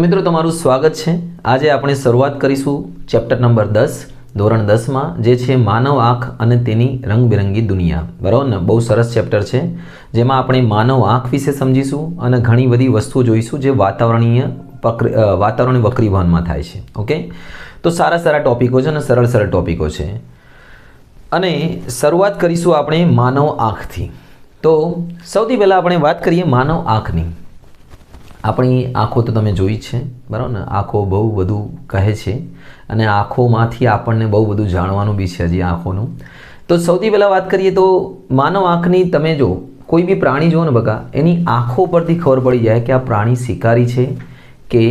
મિત્રો, તમારું સ્વાગત છે. આજે આપણે શરૂઆત કરીશું ચેપ્ટર નંબર દસ, ધોરણ દસમાં, જે છે માનવ આંખ અને તેની રંગબેરંગી દુનિયા. બરાબર ને? બહુ સરસ ચેપ્ટર છે. જેમાં આપણે માનવ આંખ વિશે સમજીશું અને ઘણી બધી વસ્તુઓ જોઈશું જે વાતાવરણીય વાતાવરણ વક્રીભવનમાં થાય છે. ઓકે? તો સારા સારા ટોપિકો છે અને સરળ સરળ ટોપિકો છે. અને શરૂઆત કરીશું આપણે માનવ આંખથી. તો સૌથી પહેલાં આપણે વાત કરીએ માનવ આંખની. આપણી આંખો તો તમે જોઈ છે, બરાબર ને? આંખો બહુ બધું કહે છે અને આંખોમાંથી આપણને બહુ બધું જાણવાનું બી છે હજી આંખોનું. તો સૌથી પહેલાં વાત કરીએ તો માનવ આંખની તમે જો, કોઈ બી પ્રાણી જુઓ ને બકા, એની આંખો પરથી ખબર પડી જાય કે આ પ્રાણી શિકારી છે કે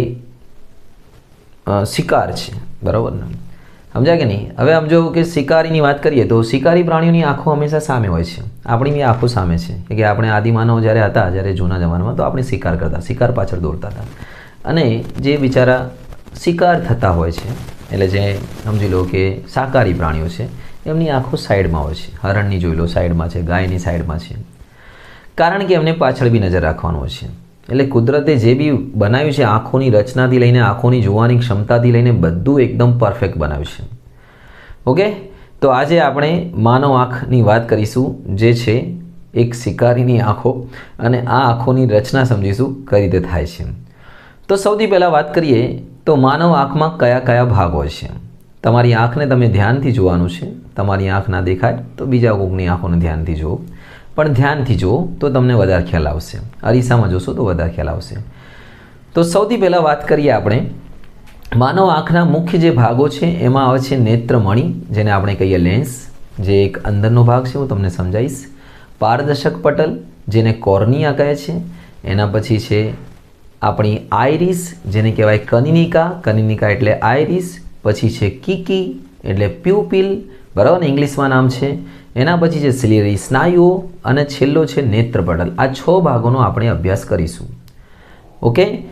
શિકાર છે, બરાબર ને? સમજાય કે નહીં? હવે આમ જો કે શિકારીની વાત કરીએ તો શિકારી પ્રાણીઓની આંખો હંમેશા સામે હોય છે. આપણી બી આંખો સામે છે. કે આપણે આદિમાનવ જ્યારે હતા, જ્યારે જૂના જમાનામાં, તો આપણે શિકાર કરતા, શિકાર પાછળ દોડતા હતા. અને જે બિચારા શિકાર થતા હોય છે, એટલે જે સમજી લો કે શાકાહારી પ્રાણીઓ છે, એમની આંખો સાઈડમાં હોય છે. હરણની જોઈ લો, સાઈડમાં છે, ગાયની સાઈડમાં છે. કારણ કે એમને પાછળ બી નજર રાખવાનું હોય છે. એટલે કુદરતે જે બી બનાવ્યું છે, આંખોની રચનાથી લઈને આંખોની જોવાની ક્ષમતાથી લઈને બધું એકદમ પરફેક્ટ બનાવ્યું છે. ઓકે તો આજે આપણે માનવ આંખની વાત કરીશું, જે છે એક શિકારીની આંખો અને આ આંખોની રચના સમજીશું કઈ રીતે થાય છે. તો સૌથી પહેલાં વાત કરીએ, તો માનવ આંખમાં કયા કયા ભાગ હોય છે? તમારી આંખને તમે ધ્યાનથી જોવાનું છે. તમારી આંખ ના દેખાય તો બીજા કોકની આંખોને ધ્યાનથી જુઓ. પણ ધ્યાનથી જુઓ તો તમને વધારે ખ્યાલ આવશે. અરીસામાં જોશો તો વધારે ખ્યાલ આવશે. તો સૌથી પહેલાં વાત કરીએ આપણે. માનવ આંખના મુખ્ય જે ભાગો છે, એમાં આવે છે નેત્રમણિ, જેને આપણે કહીએ લેન્સ, જે એક અંદરનો ભાગ છે, હું તમને સમજાવીશ. પારદર્શક પટલ, જેને કોર્નિયા કહે છે, એના પછી છે આપણી આઈરિસ જેને કહેવાય કનિનિકા. કનિનિકા એટલે આઈરિસ પછી છે કીકી, એટલે પ્યુપિલ, બરાબર ને, ઇંગ્લિશમાં નામ છે. એના પછી છે સિલિયરી સ્નાયુઓ અને છેલ્લો છે નેત્રપટલ. આ છ ભાગોનો આપણે અભ્યાસ કરીશું. ઓકે?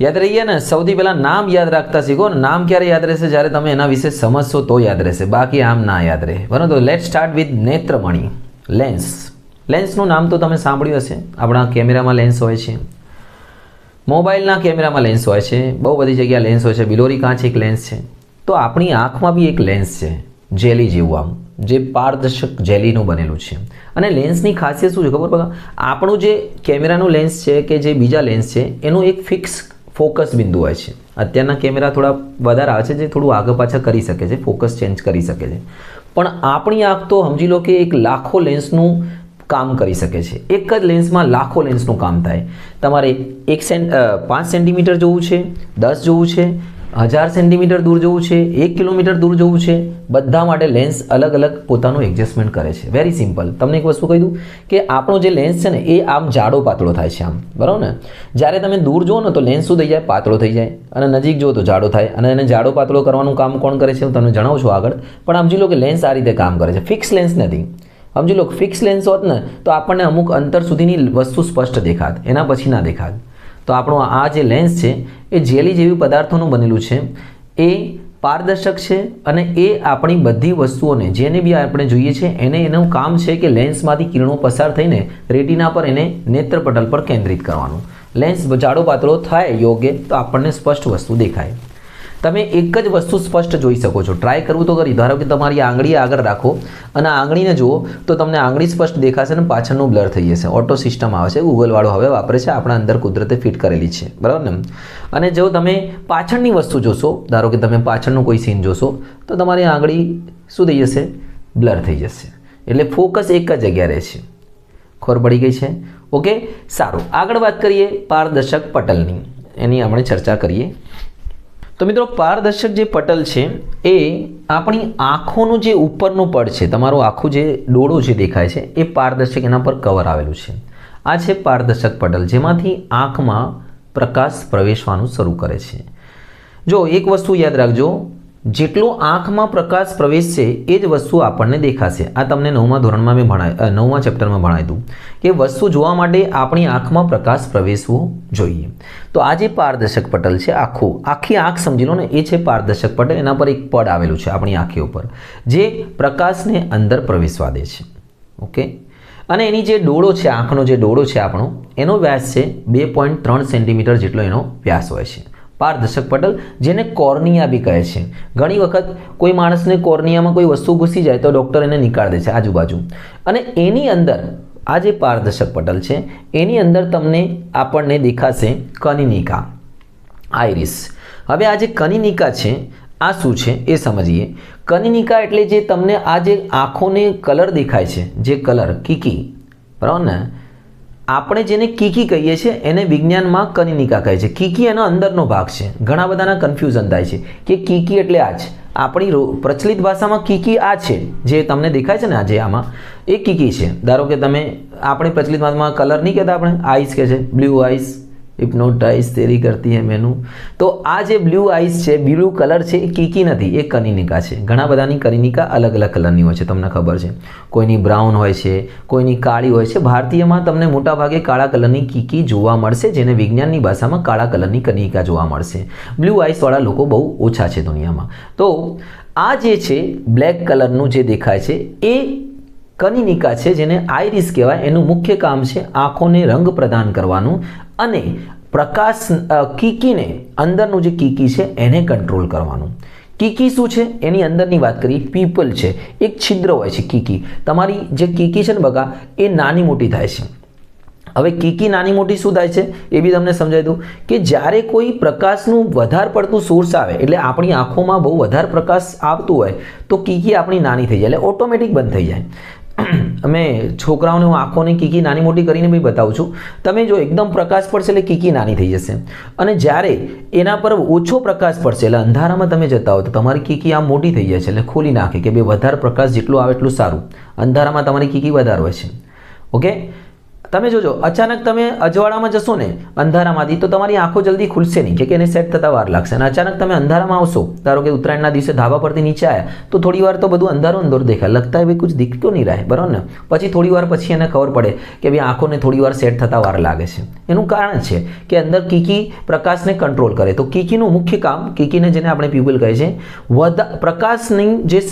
યાદ રહીએ ને? સૌથી પહેલાં નામ યાદ રાખતા શીખો. નામ ક્યારે યાદ રહેશે? જ્યારે તમે એના વિશે સમજશો તો યાદ રહેશે. બાકી આમ ના યાદ રહે. બરાબર લેટ સ્ટાર્ટ વિથ નેત્રમણિ. લેન્સ લેન્સનું નામ તો તમે સાંભળ્યું હશે. આપણા કેમેરામાં લેન્સ હોય છે. મોબાઈલના કેમેરામાં લેન્સ હોય છે. બહુ બધી જગ્યાએ લેન્સ હોય છે. બિલોરી કાંચ એક લેન્સ છે. તો આપણી આંખમાં બી એક લેન્સ છે. જેલી જેવું આમ. જે પારદર્શક જેલીનું બનેલું છે. અને લેન્સની ખાસિયત શું છે ખબર પડે આપણું જે કેમેરાનું લેન્સ છે કે જે બીજા લેન્સ છે, એનું એક ફિક્સ ફોકસ બિંદુ હોય છે. અત્યારના કેમેરા થોડા વધારે આવે છે, જે થોડું આગળ પાછળ કરી શકે છે ફોકસ ચેન્જ કરી શકે છે. પણ આપણી આંખ તો સમજી લો કે એક લાખો લેન્સનું કામ કરી શકે છે. એક જ લેન્સમાં લાખો લેન્સનું કામ થાય. તમારે એક સેન્ટ પાંચ સેન્ટીમીટર જોવું છે, દસ જોવું છે હજાર સેન્ટીમીટર દૂર જવું છે, એક કિલોમીટર દૂર જવું છે, બધા માટે લેન્સ અલગ અલગ પોતાનું એડજસ્ટમેન્ટ કરે છે. વેરી સિમ્પલ તમને એક વસ્તુ કહી દઉં કે આપણો જે લેન્સ છે ને, એ આમ જાડો પાતળો થાય છે આમ. બરાબર ને? જ્યારે તમે દૂર જુઓ ને, તો લેન્સ શું થઈ જાય? પાતળો થઈ જાય. અને નજીક જુઓ તો જાડો થાય. અને એને જાડો પાતળો કરવાનું કામ કોણ કરે છે? હું તમને જણાવું છું આગળ. પણ સમજી લો કે લેન્સ આ રીતે કામ કરે છે. ફિક્સ લેન્સ નથી. સમજી લો ફિક્સ લેન્સ હોત ને, તો આપણને અમુક અંતર સુધીની વસ્તુ સ્પષ્ટ દેખાત. એના પછી ના દેખાત. તો આપણો આ જે લેન્સ છે, એ જેલી જેવી પદાર્થોનું બનેલું છે. એ પારદર્શક છે અને એ આપણી બધી વસ્તુઓને, જેને બી આપણે જોઈએ છે, એને એનું કામ છે કે લેન્સમાંથી કિરણો પસાર થઈને રેટિના પર એને નેત્રપટલ પર કેન્દ્રિત કરવાનું. લેન્સ જાડો પાતળો થાય યોગ્ય તો આપણને સ્પષ્ટ વસ્તુ દેખાય. તમે એક જ વસ્તુ સ્પષ્ટ જોઈ શકો છો. ટ્રાય કરવું તો કરી. ધારો કે તમારી આંગળી આગળ રાખો અને આંગળીને જુઓ, તો તમને આંગળી સ્પષ્ટ દેખાશે અને પાછળનું બ્લર થઈ જશે. ઓટો સિસ્ટમ આવે છે. ગૂગલવાળો હવે વાપરે છે. આપણા અંદર કુદરતે ફિટ કરેલી છે. બરાબર ને? અને જો તમે પાછળની વસ્તુ જોશો, ધારો કે તમે પાછળનું કોઈ સીન જોશો, તો તમારી આંગળી શું થઈ જશે? બ્લર થઈ જશે. એટલે ફોકસ એક જ જગ્યા રહે છે. ખબર પડી ગઈ છે? ઓકે સારું. આગળ વાત કરીએ પારદર્શક પટલની. એની આપણે ચર્ચા કરીએ. તો મિત્રો પારદર્શક જે પટલ છે, એ આપણી આંખોનું જે ઉપરનું પડ છે, તમારું આખું જે ડોળો જે દેખાય છે, એ પારદર્શક એના પર કવર આવેલું છે. આ છે પારદર્શક પટલ, જેમાંથી આંખમાં પ્રકાશ પ્રવેશવાનું શરૂ કરે છે. જો એક વસ્તુ યાદ રાખજો જેટલો આંખમાં પ્રકાશ પ્રવેશશે, એ જ વસ્તુ આપણને દેખાશે. આ તમને નવમા ધોરણમાં મેં ભણાય નવમા ચેપ્ટરમાં ભણાવ્યું હતું કે વસ્તુ જોવા માટે આપણી આંખમાં પ્રકાશ પ્રવેશવો જોઈએ. તો આ જે પારદર્શક પટલ છે આખું, આખી આંખ સમજી લો ને, એ છે પારદર્શક પટલ. એના પર એક પડ આવેલું છે આપણી આંખી ઉપર, જે પ્રકાશને અંદર પ્રવેશવા દે છે. ઓકે? અને એની જે ડોળો છે, આંખનો જે ડોળો છે આપણો, એનો વ્યાસ છે બે પોઈન્ટ ત્રણ સેન્ટીમીટર જેટલો એનો વ્યાસ હોય છે. પારદર્શક પટલ, જેને કોર્નિયા બી કહે છે. ઘણી વખત કોઈ માણસને કોર્નિયામાં કોઈ વસ્તુ ઘૂસી જાય તો ડૉક્ટર એને નિકાળ દે છે આજુબાજુ. અને એની અંદર આ જે પારદર્શક પટલ છે, એની અંદર તમને આપણને દેખાશે કનિનિકા, આઈરિસ. હવે આ જે કનિનિકા છે, આ શું છે એ સમજીએ. કનિનિકા એટલે જે તમને આ જે આંખોને કલર દેખાય છે, જે કલર, કીકી, બરાબર ને? આપણે જેને કીકી કહીએ છીએ, એને વિજ્ઞાનમાં કનિનિકા કહે છે. કીકી એનો અંદરનો ભાગ છે. ઘણા બધાના કન્ફ્યુઝન થાય છે કે કીકી એટલે આ જ આપણી પ્રચલિત ભાષામાં કીકી આ છે. જે તમને દેખાય છે ને આજે આમાં, એ કીકી છે. ધારો કે તમે, આપણી પ્રચલિત ભાષામાં કલર નહીં કહેતા આપણે આઈસ કહે છે. બ્લુ આઈસ હિપ્નોટાઇઝ તેરી કરતી હે મેનુ. તો આ જે બ્લુ આઈસ છે બ્લુ કલર છે, એ કીકી નથી, એ કનિનિકા છે. ઘણા બધાની કનિનિકા અલગ અલગ કલરની હોય છે, તમને ખબર છે. કોઈની બ્રાઉન હોય છે, કોઈની કાળી હોય છે. ભારતીયમાં તમને મોટાભાગે કાળા કલરની કીકી જોવા મળશે, જેને વિજ્ઞાનની ભાષામાં કાળા કલરની કનિકા જોવા મળશે. બ્લુ આઈસવાળા લોકો બહુ ઓછા છે દુનિયામાં. તો આ જે છે બ્લેક કલરનું જે દેખાય છે, એ કનિનિકા છે, જેને આઈરિસ કહેવાય. એનું મુખ્ય કામ છે આંખોને રંગ પ્રદાન કરવાનું અને પ્રકાશ કીકીને અંદરનું જે કીકી છે એને કંટ્રોલ કરવાનું. કીકી શું છે? એની અંદરની વાત કરીએ પીપલ છે. એક છિદ્ર હોય છે કીકી. તમારી જે કીકી છે ને બગા, એ નાની મોટી થાય છે. હવે કીકી નાની મોટી શું થાય છે? એ બી તમને સમજાવી દઉં કે જ્યારે કોઈ પ્રકાશનું વધારે પડતું સોર્સ આવે, એટલે આપણી આંખોમાં બહુ વધારે પ્રકાશ આવતું હોય, તો કીકી આપણી નાની થઈ જાય, એટલે ઓટોમેટિક બંધ થઈ જાય. અમે છોકરાઓને હું આંખોની કીકી નાની મોટી કરીને બી બતાવું છું. તમે જો એકદમ પ્રકાશ પડશે એટલે કીકી નાની થઈ જશે. અને જ્યારે એના પર ઓછો પ્રકાશ પડશે એટલે અંધારામાં તમે જતા હો તો તમારી કીકી આમ મોટી થઈ જાય છે એટલે ખોલી નાખે કે બે વધારે પ્રકાશ જેટલું આવે એટલું સારું. અંધારામાં તમારી કીકી વધારે હોય છે. ઓકે? તમે જોજો, અચાનક તમે અજવાળામાં જશો ને, અંધારામાંથી, તો તમારી આંખો જલ્દી ખુલશે નહીં કે એને સેટ થતા વાર લાગશે. અને અચાનક તમે અંધારામાં આવશો, ધારો કે ઉત્તરાયણના દિવસે ધાબા પરથી નીચે આવ્યા તો થોડી વાર તો બધું અંધારો અંધોર દેખાય. લગતા હવે કુછ દિખતો નહીં રહે, બરાબર ને? પછી થોડી વાર પછી એને ખબર પડે કે ભાઈ આંખોને થોડી વાર સેટ થતા વાર લાગે છે. એનું કારણ છે કે અંદર કીકી પ્રકાશને કંટ્રોલ કરે. તો કીકીનું મુખ્ય કામ, કીકીને જેને આપણે પ્યુબલ કહે છે, વધા, પ્રકાશની જે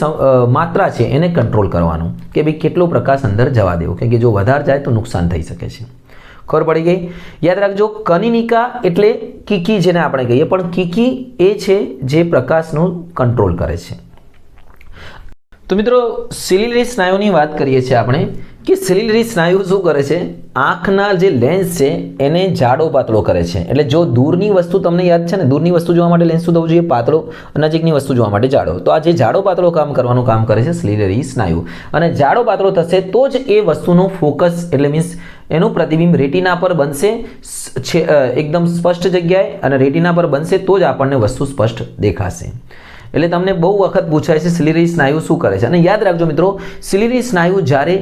માત્રા છે, એને કંટ્રોલ કરવાનું. કે ભાઈ કેટલો પ્રકાશ અંદર જવા દેવો. કે જો વધારે જાય તો નુકસાન થઈ શકે છે. ખબર પડી ગઈ? યાદ રાખજો, કનિનિકા એટલે કીકી જેને આપણે કહીએ. પણ કીકી એ છે જે પ્રકાશનું કંટ્રોલ કરે છે. તો મિત્રો સિલિલરી સ્નાયુની વાત કરીએ છીએ આપણે કે સિલિલરી સ્નાયુ શું કરે છે? આંખના જે લેન્સ છે, એને જાડો પાતળો કરે છે. એટલે જો દૂરની વસ્તુ તમને યાદ છે ને, દૂરની વસ્તુ જોવા માટે લેન્સ શું થવું જોઈએ, પાતળો, નજીકની વસ્તુ જોવા માટે જાડો. તો આ જે જાડો પાતળો કામ કરવાનું કામ કરે છે સિલિલરી સ્નાયુ. અને જાડો પાતળો થશે તો જ એ વસ્તુનો ફોકસ એટલે મીન્સ એનું પ્રતિબિંબ રેટિના પર બનશે એકદમ સ્પષ્ટ જગ્યાએ અને રેટિના પર બનશે તો જ આપણને વસ્તુ સ્પષ્ટ દેખાશે. એટલે તમને બહુ વખત પૂછાય છે સિલિરી સ્નાયુ શું કરે છે. અને યાદ રાખજો મિત્રો, સિલિરી સ્નાયુ જ્યારે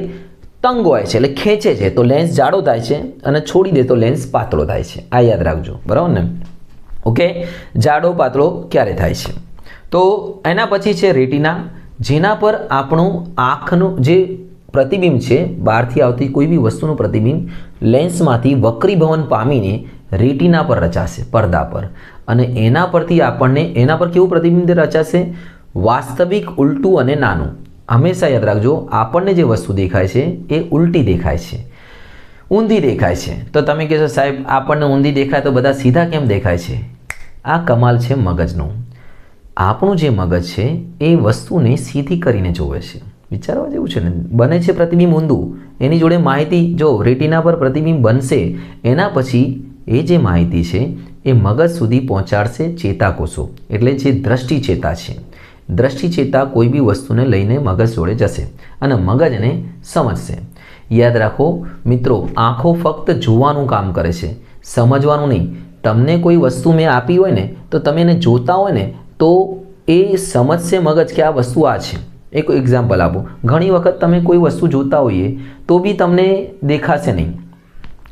તંગ હોય છે, એટલે ખેંચે છે, તો લેન્સ જાડો થાય છે અને છોડી દે તો લેન્સ પાતળો થાય છે. આ યાદ રાખજો. બરાબર ને? ઓકે? જાડો પાતળો ક્યારે થાય છે? તો એના પછી છે રેટિના, જેના પર આપણું આંખનું જે પ્રતિબિંબ છે, બહારથી આવતી કોઈ બી વસ્તુનું પ્રતિબિંબ લેન્સમાંથી વક્રીભવન પામીને રેટિના પર રચાશે, પડદા પર. અને એના પરથી આપણને એના પર કેવું પ્રતિબિંબ રચાશે? વાસ્તવિક, ઉલટું અને નાનું. હંમેશા યાદ રાખજો, આપણને જે વસ્તુ દેખાય છે, એ ઉલટી દેખાય છે. ઊંધી દેખાય છે. તો તમે કહેશો, સાહેબ, આપણને ઊંધી દેખાય તો બધા સીધા કેમ દેખાય છે? આ કમાલ છે મગજનું. આપણું જે મગજ છે, એ વસ્તુને સીધી કરીને જોવે છે. વિચારવા જેવું છે ને? બને છે પ્રતિબિંબ ઊંધું. એની જોડે માહિતી જો રેટિના પર પ્રતિબિંબ બનશે, એના પછી એ જે માહિતી છે, એ મગજ સુધી પહોંચાડશે ચેતાકોષો. એટલે જે દ્રષ્ટિ ચેતા છે. દ્રષ્ટિ ચેતા કોઈ બી વસ્તુને લઈને મગજ જોડે જશે અને મગજને સમજશે. યાદ રાખો, મિત્રો, આંખો ફક્ત જોવાનું કામ કરે છે. સમજવાનું નહીં. તમને કોઈ વસ્તુ મેં આપી હોય ને, તો તમે એને જોતા હોય ને, તો એ સમજશે મગજ કે આ વસ્તુ આ છે. એક એક્ઝામ્પલ આપો. ઘણી વખત તમે કોઈ વસ્તુ જોતા હોઈએ તો બી તમને દેખાશે નહીં.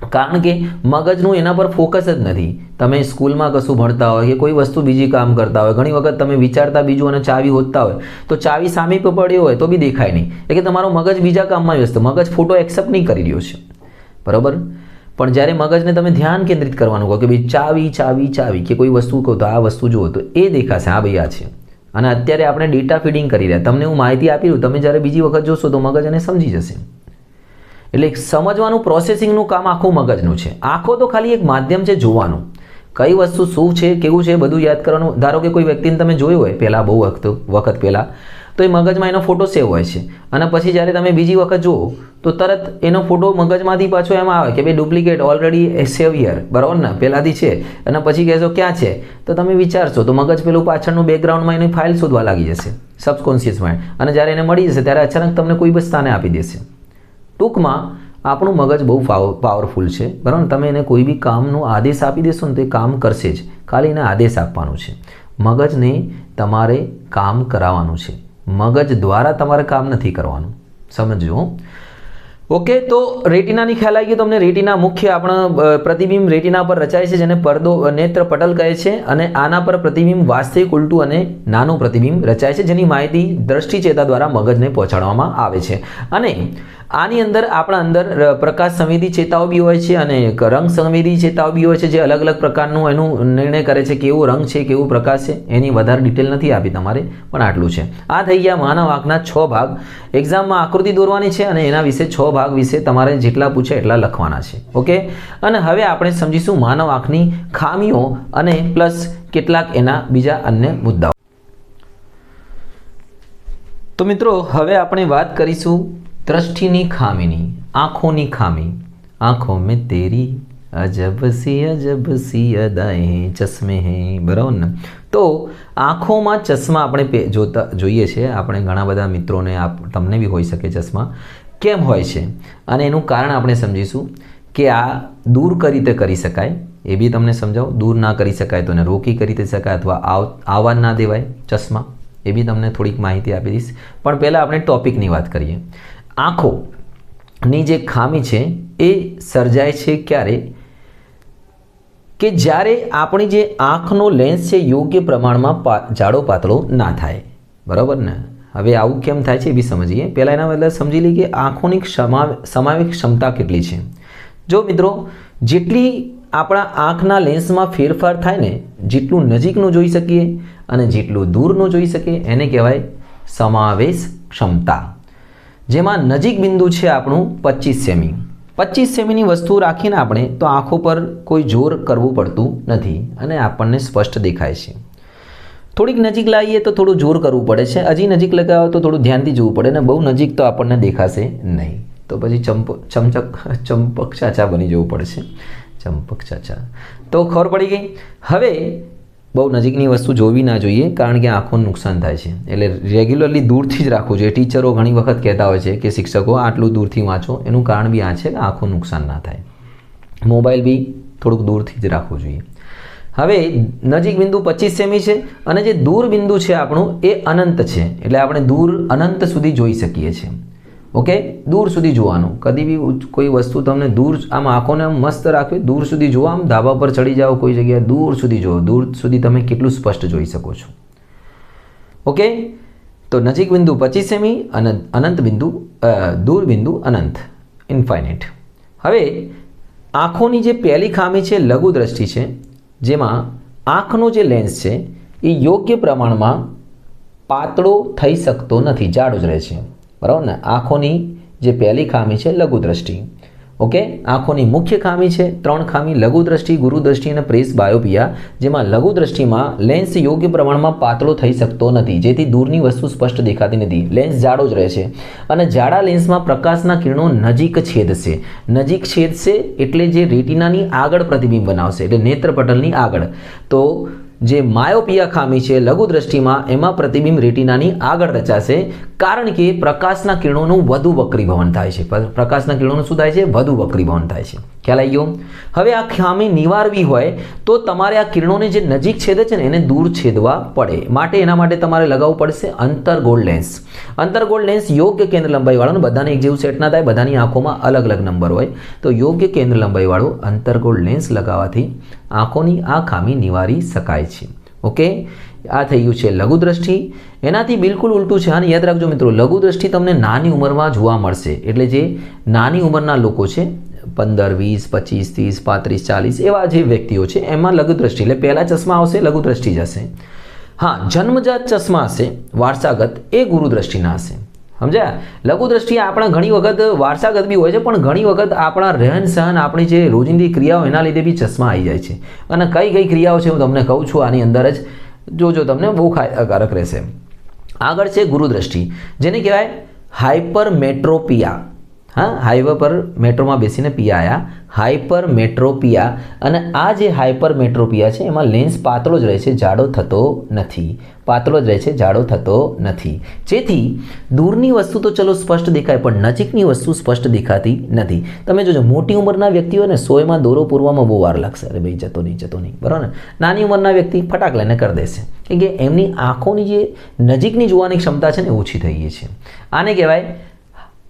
કારણ કે મગજનું એના પર ફોકસ જ નથી. તમે સ્કૂલમાં કશું ભણતા હોય કે કોઈ વસ્તુ બીજી કામ કરતા હોય, ઘણી વખત તમે વિચારતા બીજું અને ચાવી હોતતા હોય, તો ચાવી સામે પડ્યો હોય તો બી દેખાય નહીં. એટલે કે તમારો મગજ બીજા કામમાં વ્યસ્ત. મગજ ફોટો એક્સેપ્ટ નહીં કરી રહ્યો છે. બરાબર? પણ જ્યારે મગજને તમે ધ્યાન કેન્દ્રિત કરવાનું કહો કે ભાઈ ચાવી ચાવી ચાવી કે કોઈ વસ્તુ કહો તો આ વસ્તુ જુઓ તો એ દેખાશે. હા ભાઈ, આ છે. અને અત્યારે આપણે ડેટા ફીડિંગ કરી રહ્યા. તમને હું માહિતી આપી રહ્યું, તમે જ્યારે બીજી વખત જોશો તો મગજ એને સમજી જશે. એટલે સમજવાનું પ્રોસેસિંગનું કામ આખું મગજનું છે. આંખો તો ખાલી એક માધ્યમ છે જોવાનું. કઈ વસ્તુ શું છે, કેવું છે, બધું યાદ કરવાનું. ધારો કે કોઈ વ્યક્તિને તમે જોયું હોય, પહેલાં બહુ વખત વખત પહેલાં તો એ મગજમાં એનો ફોટો સેવ હોય છે. અને પછી જ્યારે તમે બીજી વખત જુઓ, તો તરત એનો ફોટો મગજમાંથી પાછો એમાં આવે કે ભાઈ ડુપ્લિકેટ ઓલરેડી સેવ યર બરાબર ને? પહેલાંથી છે. અને પછી કહેશો, ક્યાં છે? તો તમે વિચારશો, તો મગજ પેલું પાછળનું બેકગ્રાઉન્ડમાં એની ફાઇલ શોધવા લાગી જશે સબકોન્શિયસ માઇન્ડ અને જ્યારે એને મળી જશે, ત્યારે અચાનક તમને કોઈ બી સ્થાને આપી દેશે. ટૂંકમાં, આપણું મગજ બહુ પાવરફુલ છે. બરાબર તમે એને કોઈ બી કામનો આદેશ આપી દેશો ને, તો એ કામ કરશે જ. ખાલી એને આદેશ આપવાનો છે. મગજને તમારે કામ કરાવવાનું છે. મગજ દ્વારા તમારે કામ નથી કરવાનું. સમજો ઓકે, તો રેટિનાની ખ્યાલ આવી ગયો. તમને રેટિના મુખ્ય આપણા પ્રતિબિંબ રેટિના પર રચાય છે, જેને પડદો નેત્ર પટલ કહે છે, અને આના પર પ્રતિબિંબ વાસ્તવિક ઉલટું અને નાનું પ્રતિબિંબ રચાય છે, જેની માહિતી દ્રષ્ટિચેતા દ્વારા મગજને પહોંચાડવામાં આવે છે. અને આની અંદર આપણા અંદર પ્રકાશ સંવેદી ચેતાઓ બી હોય છે અને રંગ સંવેદી ચેતાઓ બી હોય છે જે અલગ અલગ પ્રકારનું એનું નિર્ણય કરે છે કેવો રંગ છે, કેવો પ્રકાશ છે, એની વધારે ડિટેલ નથી આપી તમારે, પણ આટલું છે. આ થઈ ગયા માનવ આંખના છ ભાગ. એક્ઝામમાં આકૃતિ દોરવાની છે અને એના વિશે છ ભાગ વિશે તમારે જેટલા પૂછે એટલા લખવાના છે. ઓકે અને હવે આપણે સમજીશું માનવ આંખની ખામીઓ અને પ્લસ કેટલાક એના બીજા અન્ય મુદ્દાઓ. તો મિત્રો, હવે આપણે વાત કરીશું દ્રષ્ટિની ખામીની, આંખોની ખામી. આંખો મેં તેરી, અજબ સી અજબ સી અદાએ ચશ્મે હે. બરાબર ને? તો આંખોમાં ચશ્મા આપણે જોતા, જોઈએ છે. આપણે ઘણા બધા મિત્રોને આપ, તમને બી હોઈ શકે ચશ્મા. કેમ હોય છે? અને એનું કારણ આપણે સમજીશું કે આ દૂર કઈ રીતે કરી શકાય. એ બી તમને સમજાવું. દૂર ના કરી શકાય તો એને રોકી કરી શકાય અથવા આવ આવવા ના દેવાય ચશ્મા. એ બી તમને થોડીક માહિતી આપી દઈશ. પણ પહેલાં આપણે ટોપિકની વાત કરીએ. આંખોની જે ખામી છે એ સર્જાય છે ક્યારે? કે જ્યારે આપણી જે આંખનો લેન્સ છે યોગ્ય પ્રમાણમાં જાડો પાતળો ના થાય. બરાબર ને? હવે આવું કેમ થાય છે એ બી સમજીએ. પહેલાં એના બદલે સમજી લઈએ કે આંખોની સમાવેશ ક્ષમતા કેટલી છે. જો મિત્રો, જેટલી આપણા આંખના લેન્સમાં ફેરફાર થાય ને, જેટલું નજીકનું જોઈ શકીએ અને જેટલું દૂરનું જોઈ શકીએ, એને કહેવાય સમાવેશ ક્ષમતા. જેમાં નજીક બિંદુ છે આપણું પચીસ સેમી. પચીસ સેમીની વસ્તુ રાખીને આપણે તો આંખો પર કોઈ જોર કરવું પડતું નથી અને આપણને સ્પષ્ટ દેખાય છે. થોડીક નજીક લાવીએ તો થોડું જોર કરવું પડે છે. હજી નજીક લગાવો તો થોડું ધ્યાનથી જોવું પડે ને બહુ નજીક તો આપણને દેખાશે નહીં. તો પછી ચંપ, ચમચક, ચંપક ચાચા બની જવું પડશે. ચંપક ચાચા. તો ખબર પડી ગઈ? હવે બહુ નજીકની વસ્તુ જોવી ના જોઈએ, કારણ કે આંખોનું નુકસાન થાય છે. એટલે રેગ્યુલરલી દૂરથી જ રાખવું જોઈએ. ટીચરો ઘણી વખત કહેતા હોય છે કે, શિક્ષકો, આટલું દૂરથી વાંચો. એનું કારણ બી આ છે કે, આંખો નુકસાન ના થાય. મોબાઈલ બી થોડુંક દૂરથી જ રાખવું જોઈએ. હવે, નજીક બિંદુ પચીસ સેમી છે અને જે દૂર બિંદુ છે આપણું, એ અનંત છે. એટલે આપણે દૂર અનંત સુધી જોઈ શકીએ છીએ. ઓકે? દૂર સુધી જોવાનું. કદી બી કોઈ વસ્તુ તમને દૂર આમ આંખોને આમ મસ્ત રાખવી દૂર સુધી જોવા, આમ ધાબા પર ચડી જાઓ કોઈ જગ્યાએ, દૂર સુધી જુઓ દૂર સુધી તમે કેટલું સ્પષ્ટ જોઈ શકો છો. ઓકે? તો નજીક બિંદુ પચીસ સેમી અને અનંત બિંદુ દૂર બિંદુ અનંત. ઇન્ફાઇનેટ હવે, આંખોની જે પહેલી ખામી છે, લઘુ દ્રષ્ટિ છે, જેમાં આંખનો જે લેન્સ છે, એ યોગ્ય પ્રમાણમાં પાતળો થઈ શકતો નથી, જાડો જ રહે છે. બરાબર ને? આંખોની જે પહેલી ખામી છે લઘુદ્રષ્ટિ ઓકે? આંખોની મુખ્ય ખામી છે ત્રણ ખામી. લઘુદ્રષ્ટિ ગુરુદ્રષ્ટિ અને પ્રેસ બાયોપિયા, જેમાં લઘુદ્રષ્ટિમાં લેન્સ યોગ્ય પ્રમાણમાં પાતળો થઈ શકતો નથી. જેથી દૂરની વસ્તુ સ્પષ્ટ દેખાતી નથી. લેન્સ જાડો જ રહે છે. અને જાડા લેન્સમાં પ્રકાશના કિરણો નજીક છેદશે. નજીક છેદશે એટલે જે રેટિનાની આગળ પ્રતિબિંબ બનાવશે, એટલે નેત્રપટલની આગળ. તો જે માયોપિયા ખામી છે લઘુ દ્રષ્ટિમાં એમાં પ્રતિબિંબ રેટિનાની આગળ રચાશે. કારણ કે પ્રકાશના કિરણોનું વધુ વક્રીભવન થાય છે. પ્રકાશના કિરણોનું શું થાય છે? વધુ વક્રીભવન થાય છે. ખ્યાલ આવી ગયો? હવે આ ખામી નિવારવી હોય તો તમારે આ કિરણોને જે નજીક છેદે છે ને, એને દૂર છેદવા પડે. માટે એના માટે તમારે લગાવવું પડશે અંતરગોળ લેન્સ અંતરગોળ લેન્સ યોગ્ય કેન્દ્ર લંબાઈવાળો બધાને એક જેવું સેટ ના થાય, બધાની આંખોમાં અલગ અલગ નંબર હોય. તો યોગ્ય કેન્દ્ર લંબાઈવાળું અંતરગોળ લેન્સ લગાવવાથી આંખોની આ ખામી નિવારી શકાય છે. ઓકે આ થઈ ગયું છે લઘુદ્રષ્ટિ. એનાથી બિલકુલ ઉલટું છે. અને યાદ રાખજો મિત્રો, લઘુદ્રષ્ટિ તમને નાની ઉંમરમાં જોવા મળશે. એટલે જે નાની ઉંમરના લોકો છે, પંદર, વીસ, પચીસ, ત્રીસ, પાંત્રીસ, ચાલીસ, એવા જે વ્યક્તિઓ છે, એમાં લઘુદ્રષ્ટિ. એટલે પહેલાં ચશ્મા આવશે, લઘુદ્રષ્ટિ જશે હા, જન્મજાત ચશ્મા હશે, વારસાગત એ ગુરુદ્રષ્ટિના હશે. સમજ્યા? લઘુ દ્રષ્ટિએ આપણા ઘણી વખત વારસાગત બી હોય છે, પણ ઘણી વખત આપણા રહેન સહન, આપણી જે રોજિંદી ક્રિયાઓ, એના લીધે બી ચશ્મા આવી જાય છે. અને કઈ કઈ ક્રિયાઓ છે, હું તમને કહું છું, આની અંદર જ જોજો તમને બહુ ફાયદાકારક રહેશે. આગળ છે ગુરુદ્રષ્ટિ, જેને કહેવાય હાઇપર મેટ્રોપિયા હા હાઈવે પર મેટ્રોમાં બેસીને પિયા આવ્યા હાઈપર મેટ્રોપિયા અને આ જે હાઈપર મેટ્રોપિયા છે, એમાં લેન્સ પાતળો જ રહે છે, જાડો થતો નથી. પાતળો જ રહે છે, જાડો થતો નથી. જેથી દૂરની વસ્તુ તો ચલો સ્પષ્ટ દેખાય, પણ નજીકની વસ્તુ સ્પષ્ટ દેખાતી નથી. તમે જોજો, મોટી ઉંમરના વ્યક્તિઓને સોયમાં દોરો પૂરવામાં બહુ વાર લાગશે. અરે ભાઈ, જતો નહીં જતો નહીં. બરાબર ને? નાની ઉંમરના વ્યક્તિ ફટાક લઈને કરી દેશે. કેમ કે એમની આંખોની જે નજીકની જોવાની ક્ષમતા છે ને, ઓછી થઈ ગઈ છે. આને કહેવાય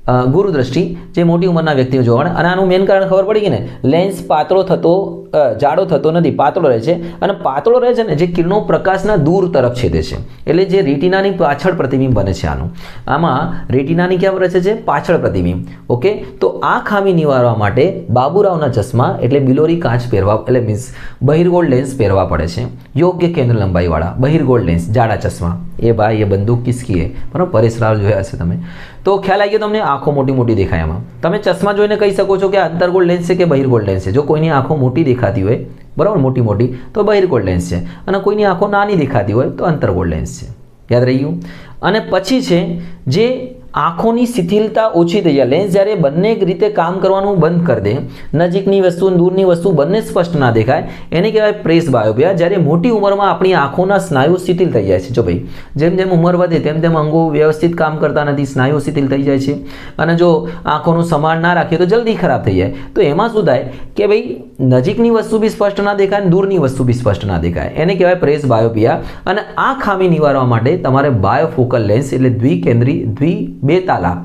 અ, ગુરુદ્રષ્ટિ જે મોટી ઉંમરના વ્યક્તિઓ જોવા અને આનું મેઇન કારણ ખબર પડી ગઈ ને લેન્સ પાતળો થતો જાડો થતો નથી પાતળો રહે છે. અને પાતળો રહે છે ને જે કિરણો પ્રકાશના દૂર તરફ છેદે છે. એટલે જે રેટિનાની પાછળ પ્રતિબિંબ બને છે આનું. આમાં રેટિનાની ક્યાં રચે છે પાછળ પ્રતિબિંબ. ઓકે? તો આ ખામી નિવારવા માટે બાબુરાવના ચશ્મા એટલે બિલોરી કાચ પહેરવા એટલે મીન્સ બહિર્ગોળ લેન્સ પહેરવા પડે છે. યોગ્ય કેન્દ્ર લંબાઈવાળા બહિર્ગોળ લેન્સ જાડા ચશ્મા. એ ભાઈ, એ બંદૂક કિસકી હે? બરાબર, પરેશ રાવલ જોયા હશે તમે. તો ખ્યાલ આવી ગયો તમને આંખો મોટી મોટી દેખાય એમાં તમે ચશ્મા જોઈને કહી શકો છો કે આ લેન્સ છે કે બહિર્ગોળ લેન્સ છે? જો કોઈની આંખો મોટી દેખાતી હોય, બરાબર, મોટી મોટી, તો બહિર્ગોળ લેન્સ છે. અને કોઈની આંખો નાની દેખાતી હોય, તો અંતરગોળ લેન્સ છે. યાદ રહી ગયું? અને પછી છે, જે આંખોની શિથિલતા ઓછી થઈ જાય. લેન્સ જ્યારે બંને રીતે કામ કરવાનું બંધ કરી દે, નજીકની વસ્તુ, દૂરની વસ્તુ બંને સ્પષ્ટ ના દેખાય, એને કહેવાય પ્રેસ બાયોપિયા જ્યારે મોટી ઉંમરમાં આપણી આંખોના સ્નાયુ શિથિલ થઈ જાય છે. જો ભાઈ, જેમ જેમ ઉંમર વધે, તેમ તેમ અંગો વ્યવસ્થિત કામ કરતા નથી, સ્નાયુ શિથિલ થઈ જાય છે. અને જો આંખોનું સંભાળ ના રાખીએ તો જલ્દી ખરાબ થઈ જાય. તો એમાં શું થાય કે ભાઈ, નજીકની વસ્તુ બી સ્પષ્ટ ના દેખાય અને દૂરની વસ્તુ બી સ્પષ્ટ ના દેખાય. એને કહેવાય પ્રેસ બાયોપિયા અને આ ખામી નિવારવા માટે તમારે બાયોફોકલ લેન્સ એટલે દ્વિકેન્દ્રી, દ્વિ બે તાલા.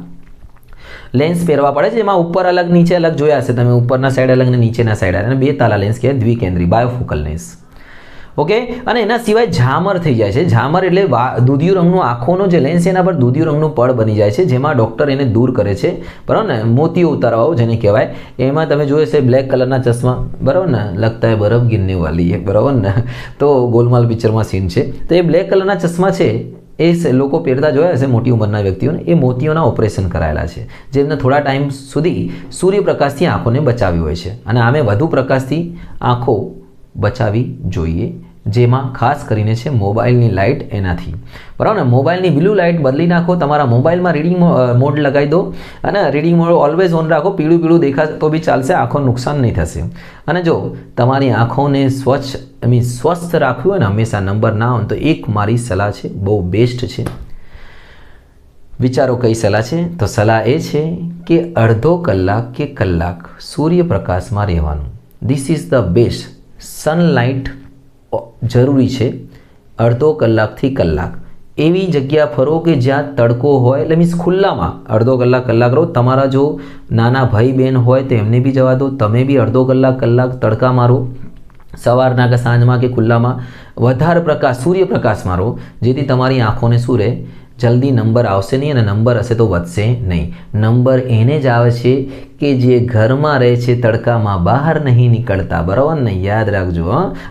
લેન્સ પહેરવા પડે છે, એમાં ઉપર અલગ, નીચે અલગ જોયા હશે. તમે ઉપરના સાઈડ અલગ ને નીચેના સાઈડ અને બે તાલા લેન્સ કહેવાય, દ્વિકેન્દ્રી બાયોફોકલ લેન્સ ઓકે અને એના સિવાય ઝામર થઈ જાય છે. ઝામર એટલે દૂધિયું રંગનું આંખોનો જે લેન્સ એના પર દૂધિયું રંગનું પડ બની જાય છે, જેમાં ડૉક્ટર એને દૂર કરે છે. બરાબર ને? મોતીઓ ઉતારવાઓ જેને કહેવાય. એમાં તમે જોયું છે બ્લેક કલરના ચશ્મા. બરાબર ને? લગતા બરફ ગિરને વાલી બરાબર ને? તો ગોલમાલ પિક્ચરમાં સીન છે. તો એ બ્લેક કલરના ચશ્મા છે એ લોકો પહેરતા જોયા હશે મોટી ઉંમરના વ્યક્તિઓને એ મોતીઓના ઓપરેશન કરાયેલા છે. જેમને થોડા ટાઈમ સુધી સૂર્યપ્રકાશથી આંખોને બચાવી હોય છે. અને આમે વધુ પ્રકાશથી આંખો બચાવી જોઈએ. જેમાં ખાસ કરીને છે મોબાઈલની લાઇટ એનાથી. બરાબર? ને મોબાઈલની બ્લુ લાઇટ બદલી નાખો, તમારા મોબાઈલમાં રીડિંગ મોડ લગાવી દો અને રીડિંગ મોડ ઓલવેઝ ઓન રાખો. પીળું પીળું દેખાશે તો બી ચાલશે, આંખો નુકસાન નહીં થશે. અને જો તમારી આંખોને સ્વચ્છ મીન સ્વસ્થ રાખવી હોય ને, હંમેશા નંબર ના હોય તો એક મારી સલાહ છે, બહુ બેસ્ટ છે. વિચારો કઈ સલાહ છે? તો સલાહ એ છે કે અડધો કલાક કે કલાક સૂર્યપ્રકાશમાં રહેવાનું. This is the best sunlight જરૂરી છે. અડધો કલાકથી કલાક. એવી જગ્યા ફરો કે જ્યાં તડકો હોય. એટલે મીન્સ ખુલ્લામાં અડધો કલાક કલાક રહો. તમારા જો નાના ભાઈ બહેન હોય તો એમને બી જવા દો. તમે બી અડધો કલાક કલાક તડકા મારો. સવારના કે સાંજમાં કે ખુલ્લામાં વધારે પ્રકાશ સૂર્યપ્રકાશ મારો જેથી તમારી આંખોને શું રહે? જલ્દી નંબર આવશે નહીં અને નંબર હશે તો વધશે નહીં. નંબર એને જ આવે છે કે જે ઘરમાં રહે છે, તડકામાં બહાર નહીં નીકળતા. બરાબર ને? યાદ રાખજો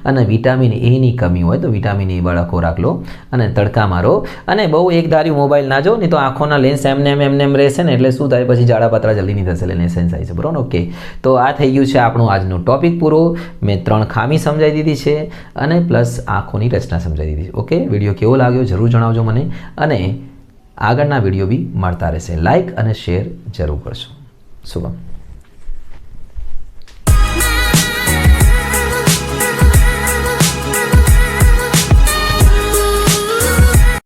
અને વિટામિન એની કમી હોય તો વિટામિન એ વાળા ખોરાક લો અને તડકામાં રહો. અને બહુ એકધાર્યું મોબાઈલ ના જો નહીં તો આંખોના લેન્સ એમને એમ એમને એમ રહેશે ને એટલે શું થાય? પછી જાડા પાતળા જલ્દી નહીં થશે એટલે લેન્સ થાય છે. બરાબર? ઓકે તો આ થઈ ગયું છે આપણું આજનું ટોપિક પૂરો. મેં ત્રણ ખામી સમજાવી દીધી છે અને પ્લસ આંખોની રચના સમજાવી દીધી ઓકે વીડિયો કેવો લાગ્યો જરૂર જણાવજો મને. અને આગળના વીડિયો બી મળતા રહેશે. લાઇક અને શેર જરૂર કરશો. Sulam.